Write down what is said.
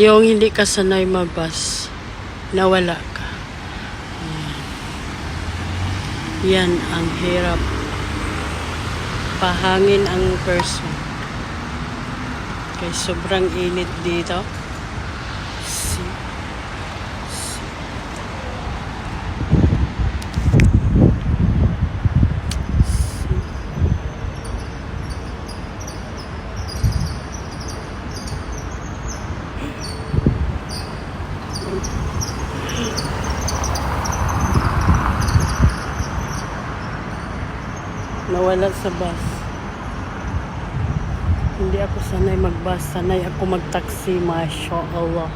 Yung hindi ka sanay magbus, nawala ka. Yan. Yan ang hirap. Pahangin ang person. Kaya sobrang init dito. Nawala sa bus. Hindi ako sanay mag-bus. Sanay ako mag-taxi. Masya Allah.